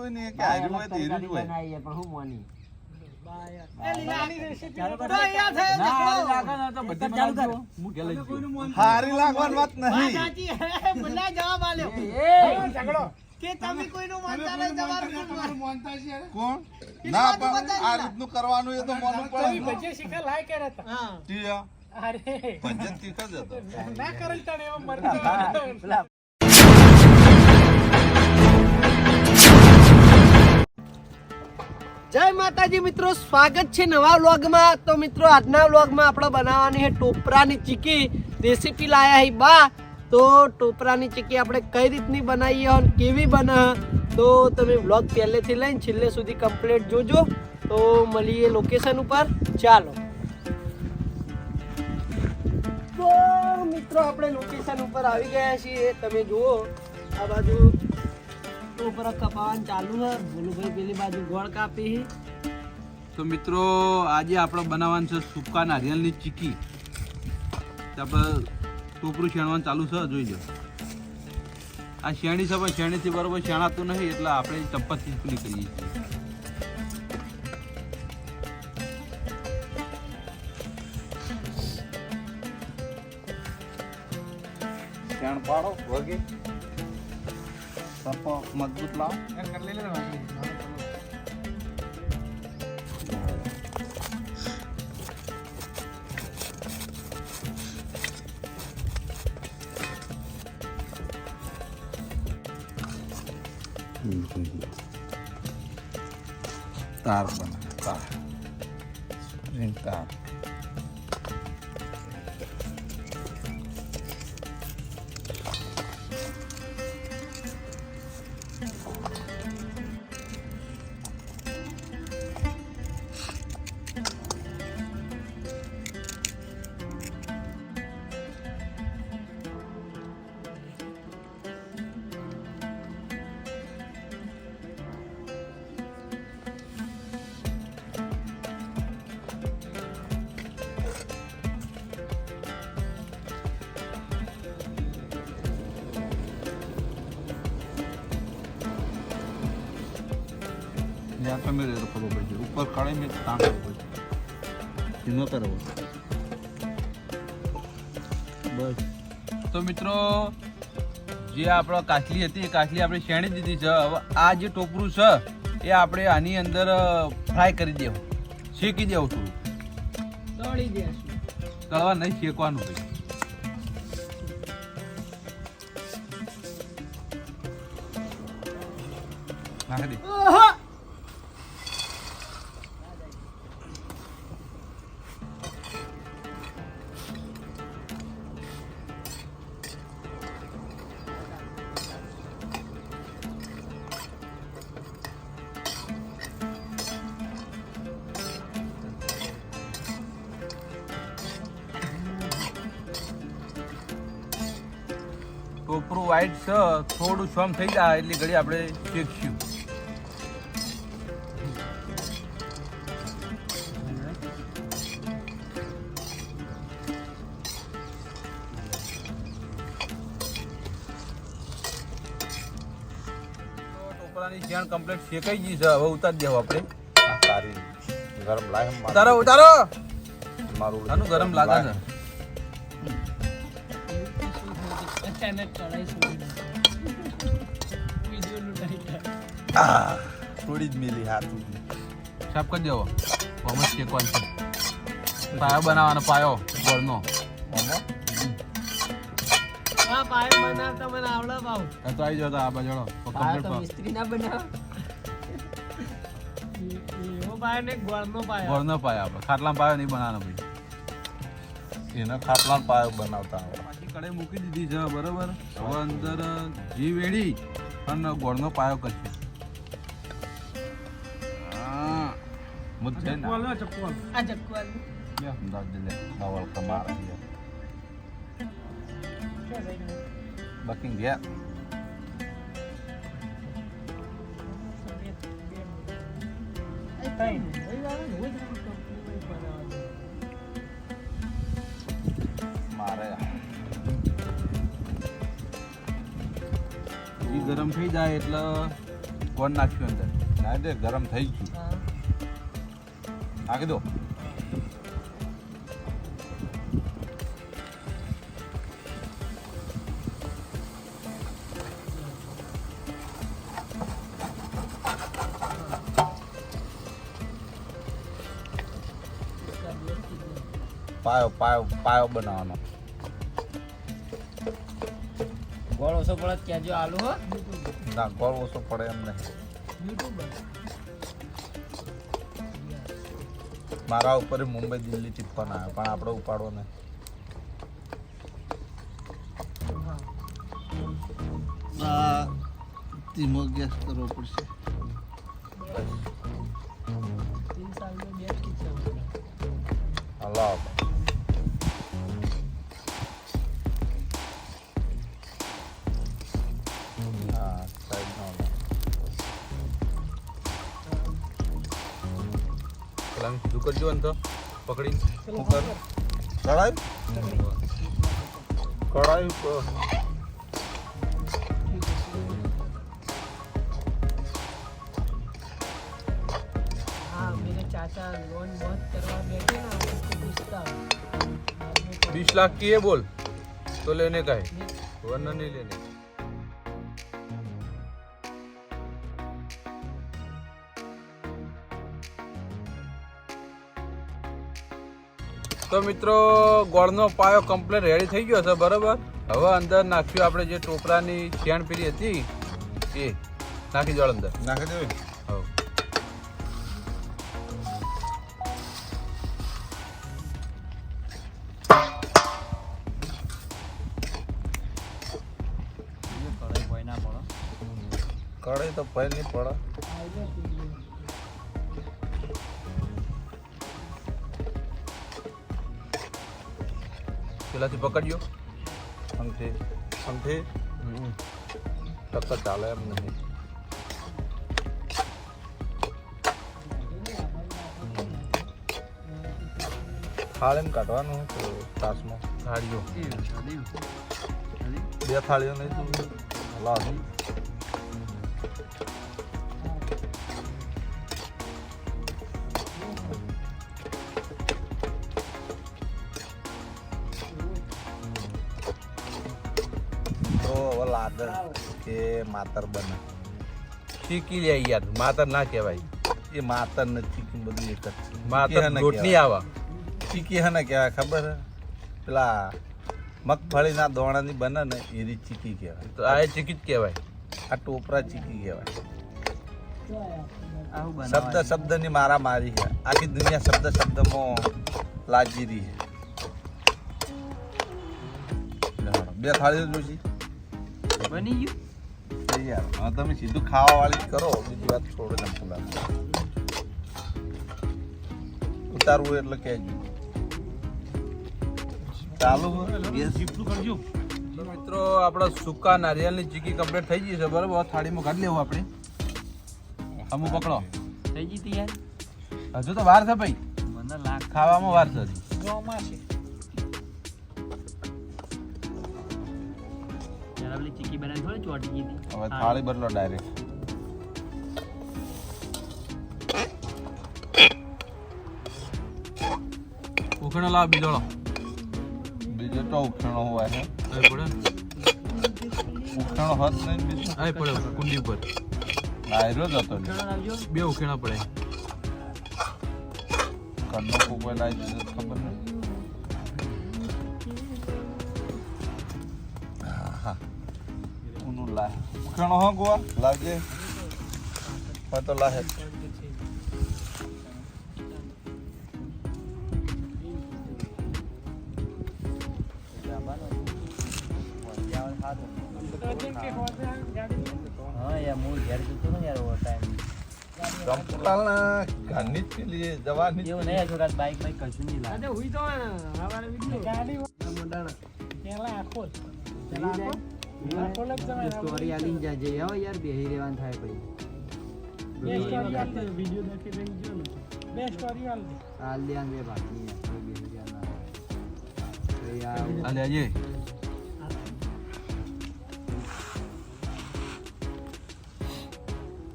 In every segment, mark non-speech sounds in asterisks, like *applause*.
લાગતું નહીં કે આજુ હોય તો એરું જ હોય. બનાવીએ પણ હું મોની? હારી લાગવાની વાત નહીં. કોણ? ના પણ આ રીતનું કરવાનું એ તો મોનું પડે ટીયા. પંજત તીખા જ હતો પેલા જય માતાજી મિત્રો, સ્વાગત છે નવા વ્લોગમાં. તો મિત્રો, આજના વ્લોગમાં આપણે બનાવવાની છે ટોપરાની ચીકી. રેસીપી લાયા હી બા. તો ટોપરાની ચીકી આપણે કઈ રીતની બનાવીએ અને કેવી બને? તો તમે વ્લોગ પહેલેથી લઈને છેલ્લે સુધી કમ્પ્લીટ જોજો. તો મળીએ લોકેશન ઉપર. ચાલો. તો મિત્રો, આપણે લોકેશન ઉપર આવી ગયા છીએ. તમે જુઓ, આ બાજુ ટોપરા કપાવાનું ચાલુ છે ભોલુભાઈ પેલી બાજુ ગોળ કાપી. તો મિત્રો આજે આપણે બનાવવાનું છે સૂકા નારિયેળની ચીકી. તો આપણે ટોપરું શેણવાનું ચાલુ છે જોઈ લો. આ શેણી છે પણ શેણીથી બરોબર શેણાતું નહીં એટલે આપણે ચપ્પતથી જ પેલી કરીએ છીએ. શેણ પાડો વગે. સપો મજબૂત લાવો તાર બને તાર તાર રેડો કરવો પડશે ઉપર કાઢી મેં એનો કરવો બસ. તો મિત્રો જે આપણો કાચલી હતી એ કાચલી આપણે શેણી દીધી છે. હવે આ જે ટોપરું છે એ આપણે આની અંદર ફ્રાય કરી દેવું. શેકી દેવું થોડું. તળી દેશું. તળવા નહીં શેકવાનું ભાઈ નાખી દે. ટોપરું છે થોડું સોમ થઈ જાય એટલી ઘડી આપણે શેકશું. ટોપરાની શેણ કમ્પ્લીટ શેકાઈ ગઈ છે હવે ઉતારી દેવું આપણે. ગરમ લાગે ઉતારો ઉતારો. મારું ગરમ લાગે છે. આહ, થોડી જ મિલી હાથું સાફ કરી દેવો. કોમસ શેકવાનું છે પાયો બનાવવાનો પાયો ગોળનો. હા પાયો બનાવતા મને આવડે ભાવ. તો આવી જાવ આ બાજુ પાયો તો મિસ્ત્રી ના બનાવ. એવો પાયો ને ગોળનો પાયો. ગોળનો પાયો આપણે. ખાટલા પાયો નહીં બનાવવાનો ભાઈ. એના ખાટલા પાયો બનાવતા આવડે કઢાઈ મૂકી દીધી છે બરોબર? હવે અંદર ઘી વેડી અને ગોળનો પાયો કરશે. હા. મુદ્દ છે ને. આ ચક્કુ અંદાજ લે. નવલ કમાર બકિંગ ગયા. ગરમ થઈ જાય એટલે કોણ નાખ્યું અંદર. ના દે ગરમ થઈ ગયું. નાખી દો. પાયો પાયો પાયો બનાવવાનો. ગોળ ઓછો પડે તો કહેજો આલુ હો. ના ગોળ ઓછો પડે એમ નહીં. મારા ઉપર મુંબઈ દિલ્હી ફોન આવ્યો પણ આપણે ઉપાડો નહીં. આ ધીમો ગેસ કરવો પડશે. હલાવ बहुत करवा बैठे ना उसको पूछता हूँ। बीस लाख की है बोल तो लेने का है वरना नहीं लेने તો મિત્રો ગોળનો પાયો કમ્પ્લીટ રેડી થઈ ગયો છે બરાબર? હવે અંદર નાખ્યું આપણે જે ટોપરાની શેણ પીરી હતી એ નાખી દો અંદર. નાખી દો હવે. કઢાઈ તો પહેલી પડે. પેલાથી પકડ્યો. સમથી સમથી. ટક્કર ચાલે એમ નહીં. થાળીમાં કાઢવાનું તો તાસમાં થાળીઓ. બે થાળીઓ નહીં તું હલાવ કે માતર બને. ચીકી લે યાર માતર ના કહેવાય. એ માતર ને ચીકી બધું એક જ માતર ચીકી લોટ નહીં આવા. ચીકી હને કહેવાય ખબર પેલા મગફળીના દોણાની બને ને એની ચીકી કહેવાય. તો આ ચીકી જ કહેવાય. આ ટોપરા ચીકી કહેવાય. શબ્દ શબ્દની મારા મારી છે. આખી દુનિયા શબ્દ શબ્દમાં લાજી રહી છે. બે થાળીઓ જોશી. બની ગયું? હવે તમે સીધું ખાવા વાળી કરો બીજી વાત છોડો ને પેલા ઉતારવું એટલે કહેજો. ચાલુ તો મિત્રો આપણા સૂકા નારિયેળની ચીકી કમ્પ્લીટ થઈ ગઈ છે બરાબર? થાળીમાં કાઢી લેવું આપણે. અમુ પકડો. થઈ ગઈ તૈયાર? હજુ તો વાર છે ભાઈ. મને લાખ ખાવામાં વાર છે હજી. પેલી ચીકી બનાવી થોડી ચોટી ગઈ હતી હવે થાળી બદલો ડાયરેક્ટ. ઉખણો લાવ બીજોળો બીજો તો ઉખણો હોય હે એ પડે. ઉખણો હોત નહીં બીજો. અહીં પડે કુંડી ઉપર. આયરો જ હતો બે ઉખેણા પડે. કન્નો કોઈ લાવી દીધો ખબર ઉખેણો હો ગોવા? લાવજે. હોય તો લાહે. હા યાર હું ઘેર જતો ને યાર ઓવર ટાઈમ ચંપલના ઘરની જ પેલી જવાની એવું નહીં છોકરા બાઈક બાઈક કશું નહીં લાગે. હુઈ તો ને હવારે વિડિયો મોડાણા સ્ટોરી હો યાર બેહી રહેવાનું થાય દે આન બે બાકી યાર બેહી જવાના યાર હાલે આજે.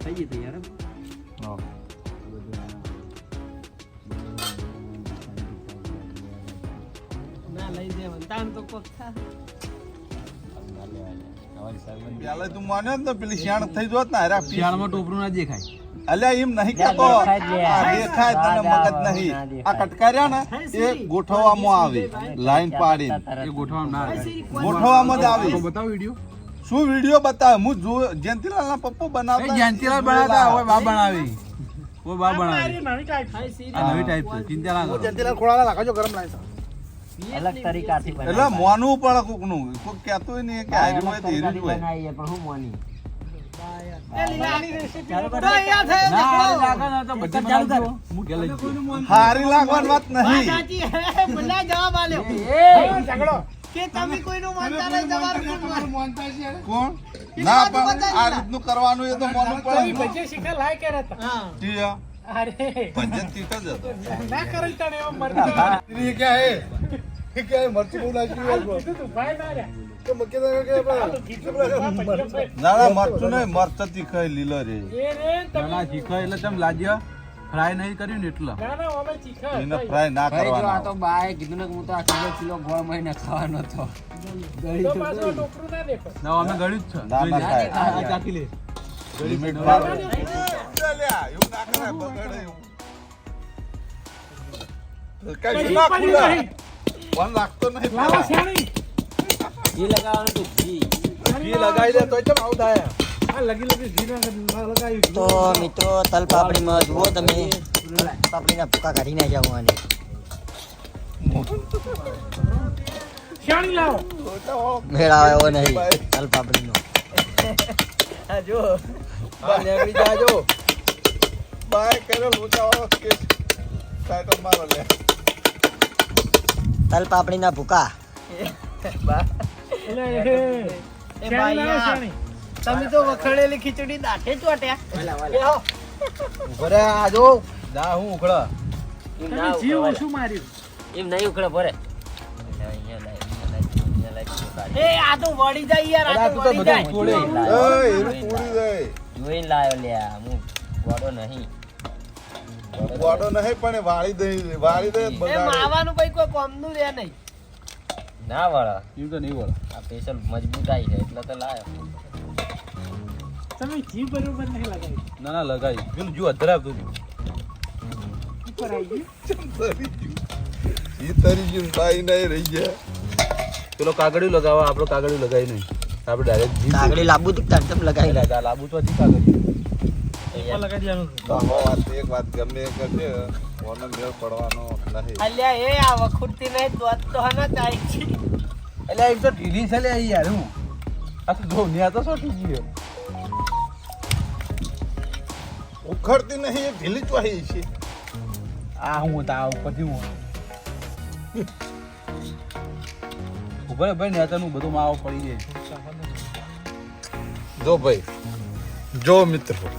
થઈ તો યાર હા. ના લઈ તાન તો કોક થા પેલા તું માન્યો ને પેલી શિયાળ થઈ જોત ને હારા પીસ. ટોપરું ના દેખાય. અલ્યા એમ નહીં કેતો આ દેખાય તને મગજ નહીં. આ કટકાર્યા ને એ ગોઠવવામાં આવે. લાઈન પાડી એ ગોઠવવાનું ના આવે. ગોઠવવામાં જ આવે. બતાવો વીડિયો. શું વીડિયો બતાવે? હું જો જયંતિલાલ ના પપ્પો બનાવતા જયંતીલાલ બનાવતા હોય બા બનાવી. કોઈ બા બનાવી. નવી ટાઈપ હાય સી આ નવી ટાઈપ ચિંતા ના કરો અલગ તરીકાથી એટલે મોનું પણ કોકનું કોક કહેતું નહીં કે હાર્યું હોય તો હીરું જ હોય. બનાવીએ પણ હું મોની. હારી લાગવાની વાત નહીં. સાચી હે. મને જવાબ આલ્યો. ઝઘડો. કે તમે કોઈનું માનતા નહીં તમારું કોણ? ના પણ આ રીતનું કરવાનું એ તો મોનું પણ બજે શીખા લાય રહેતા. હા. ટીયા, અરે ભજન તીખ જ હતો ના કરે તને એવો મરતો ये क्या है ये क्या है मर्ची बोला કીધું તું ભાઈ ના રે तो मक्के का क्या આ તો કીધું તું ભાઈ પૈસા ભાઈ. ના ના મરચું નહીં મરચ તીખાય લીલો રે એ રે ના તમે ના શીખો એટલે તમે લાજ્યો ફ્રાય નહીં કર્યું ને એટલે ના ના અમે શીખા એને ફ્રાય ના ભાઈ જો આ કરવાનો તો બાએ કીધું ને કે હું તો આ કિલો કિલો ગોળ મહિને ખાવાનો હતો તો પાછો ટોકરું ના દેખો ના અમે ગળ્યું જ છે ના જોઈ ના લે. ખાય. આ- આ ચાખી લે લિમિટ માં ચાલ્યા એવું ના કરાય બગડે એવું. કઈ કઈ ખુલ્લા? નહીં. લાગતો નહીં લાવો શાણી ઘી લગાવવાનું તો ઘી. ઘી લગાવી દે તો ચમ આવું થાય. આ લગી લગી ઘી ના લગાવી તો મિત્રો તલ પાપડીમાં જુઓ તમે. પાપડીના ભૂકા કાઢી નાખ્યા હોવાની શાણી મેળ આવે નહીં તલ પાપડીનો. બાય કરે લોચા વાળો કેસ મારો લે. તલ પાપડીના ભૂકા. એ ભાઈ તમે તો વખડેલી ખીચડી દાઠે ચોટ્યા. ભરે આ જો. જા હું ઉખડા એમ તમે જીવ ઓછું માર્યું? એમ નહીં ઉખડે ભરે. એ આ તો વળી જાય યાર આ તો આ તું તો વળી જાય. એ તોડી જાય. જોઈને લાયો લ્યા હું ગોળો નહીં. વાડો નહીં પણ વાળી દે વાળી દે એ માવાનું ભાઈ કોઈ કોમનું રે નહીં. ના વાળા. એવું તો નહીં વાળા. આ સ્પેશિયલ આવી છે એટલે તો લાયો. તમે જીવ બરોબર નહીં લગાવી. ના ના લગાવી. પેલું જો અધરાવ તું ઉપર આવી ગયું? ઈ તરી ગયું. બાઈ નહીં રહી ગયા. પેલો કાગળિયું લગાવવા આપણો કાગળિયું લગાવી નહીં. આપણે ડાયરેક્ટ કાગડી લાંબુ તીખતા તમ લગાવી લાગા લાબુ લાંબુ તો હતી કાગળિયું ઉપર લગાવી દેવાનું તો હો વાત એક વાત ગમે એ કરજે. ઓનો મેળ પડવાનો નહીં. અલ્યા એ આ વખુરતી નહીં દોત તો હના ચાઈ છે. એટલે એક તો ઢીલી છે લે યાર હું. આ તો જો ને તો ગયો. ઉખડતી નહીં એ ઢીલી ચોહી છે. આ હું તાવ ઉપરથી હું. ઉભરે ભાઈ ને અત્યારનું બધું માવો પડી જાય. જો ભાઈ જો મિત્રો.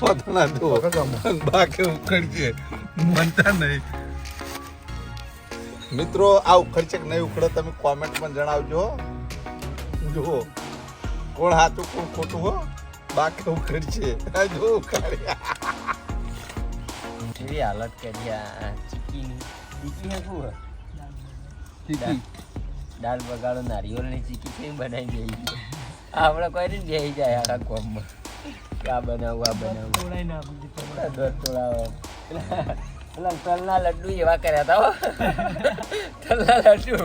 પોતાના દો *laughs* બાકી ઉખડજે. બનતા નહીં. મિત્રો આ ઉખડશે કે નહીં ઉખડે તમે કોમેન્ટમાં જણાવજો. જુઓ. કોણ સાચું કોણ ખોટું હો? બાકી ઉખડશે. આ જો ઉખાડ્યા એવી *laughs* હાલત કરી આ ચીકીની? ચીકી હે શું? ચીકી. દાળ બગાડો નારિયેળની ચીકી કેમ બનાવી દઈ આપણે કોઈ જઈ જાય આખા કોમમાં. આ બનાવું આ બનાવું. તોડાઈ નાખું દીધું. તોડાવો. પેલા પેલા તલના લડ્ડુ એવા કર્યા હતા હો. તલના લડ્ડુ.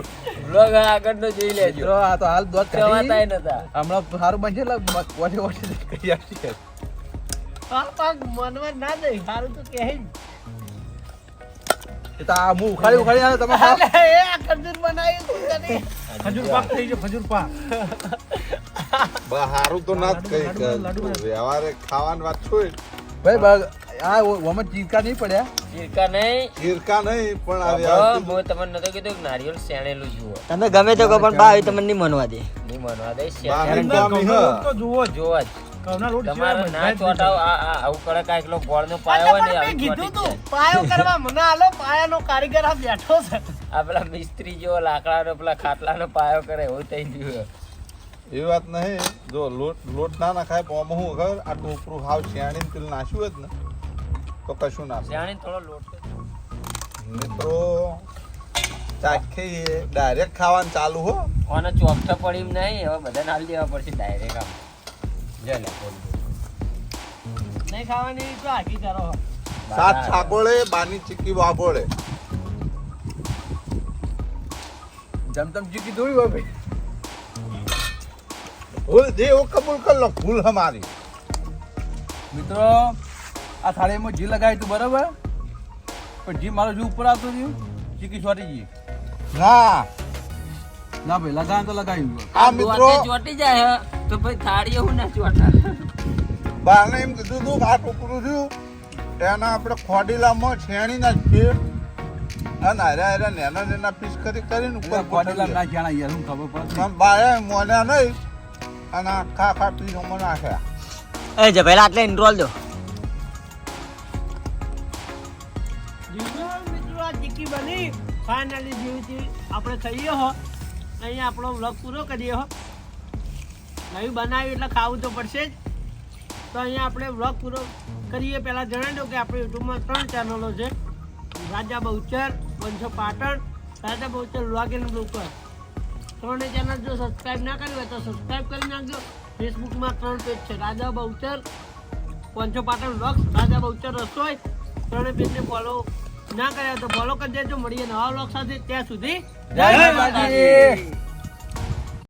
બ્લોગ આગળનો જોઈ લેજો. આ તો હાલ દોત કવાતાય નતા હમણાં સારું બનશે એટલે વોટે વોટે કરી આપશે. પાક પાક મનવા ના દે સારું તો કહે જ. એ તો આ હું ઉખાડી ઉખાડી આવે તમે ખાઓ. અલ્યા, એ આ ખજૂર બનાવી ખજૂર પાક થઈ ગયો ખજૂર પાક. બા તો ના જ કઈ વ્યવહારે ખાવાની વાત છું ભાઈ આ ઓમાં ચીરકા નહીં પડ્યા? ચીરકા નહીં. ચીરકા નહીં પણ આ હું તમને નતો કીધું કે નારિયેળ શેણેલું જુઓ. તમે ગમે તો કો પણ બા એ તમને નહીં મનવા દે. નહીં મનવા દે શેણેલું તો જુઓ જોવા જ. તમારે ના ચોટાવ આ આ આવું કડક આ એકલો ગોળનો પાયો હોય ને આવી કીધું તું પાયો કરવા મને આલો પાયાનો કારીગર આ બેઠો છે. આ પેલા મિસ્ત્રી જેવો લાકડાનો પેલા ખાટલાનો પાયો કરે એવું થઈ ગયું એ વાત નહીં. જો લોટ લોટ ના નાખાય આમાં હું ખબર? આ ટોપરું હાવ શિયાળીને તેલ નાખ્યું જ ને તો કશું ના થાય. થોડો લોટ મિત્રો ચાખે ડાયરેક્ટ ખાવાનું ચાલુ હો. કોને ચોકઠ પડી એમ નહીં હવે બધાને હાલ દેવા પડશે ડાયરેક્ટ આમ. જય. નહીં ખાવાની તો આખી કરો. સાત છાકોળે બાની ચીકી વાગોળે જમતમ ચીકી દોડી હોય ભાઈ. ભૂલ દેવો કબૂલ કર લો ભૂલ હમારી મિત્રો આ થાળીમાં જી લગાવી તું બરાબર? પણ જી મારો જી ઉપર આવતો રહ્યું. ચીકી છોટી જી ના. ના ભાઈ લગાવ તો લગાવ્યું આ મિત્રો ચોટી જાય તો ભાઈ થાળીએ હું ના ચોટા? બાને એમ કીધું તું આ ટુકડું છું. એના આપણે ખોડીલામાં છેણી નાખીએ અને હારે હારે નેના નેના પીસ કરી કરીને ઉપર ખોડીલા ના જાણા યાર હું ખબર પડે બારે મોના નહીં. અને આખા આખા પીસોમાં નાખ્યા એ જે પહેલા આટલે ઇન્ટ્રોલ દો. મિત્રો આ ચીકી બની. ફાઇનલી જેવી આપણે ખાઈએ હો. અહીંયા આપણો વ્લોગ પૂરો કરીએ હો. નવી બનાવ્યું એટલે ખાવું તો પડશે જ. તો અહીંયા આપણે વ્લોગ પૂરો કરીએ. પહેલાં જણાવી દઉં કે આપણે યુટ્યુબમાં ત્રણ ચેનલો છે. Raja Bahuchar પંચો Patan Raja Bahuchar vlog and vlogger ત્રણેય ચેનલ જો સબસ્ક્રાઇબ ના કરી હોય તો સબસ્ક્રાઇબ કરી નાખજો. ફેસબુકમાં ત્રણ પેજ છે. રાજા બહુચર પંચો પાટણ વ્લોગ્સ રાજા બહુચર રસોઈ. ત્રણે પેજને ફોલો ના કર્યા તો ફોલો કરી દેજો. મળીએ નવા વ્લોગ સાથે. ત્યાં સુધી જય માતાજી.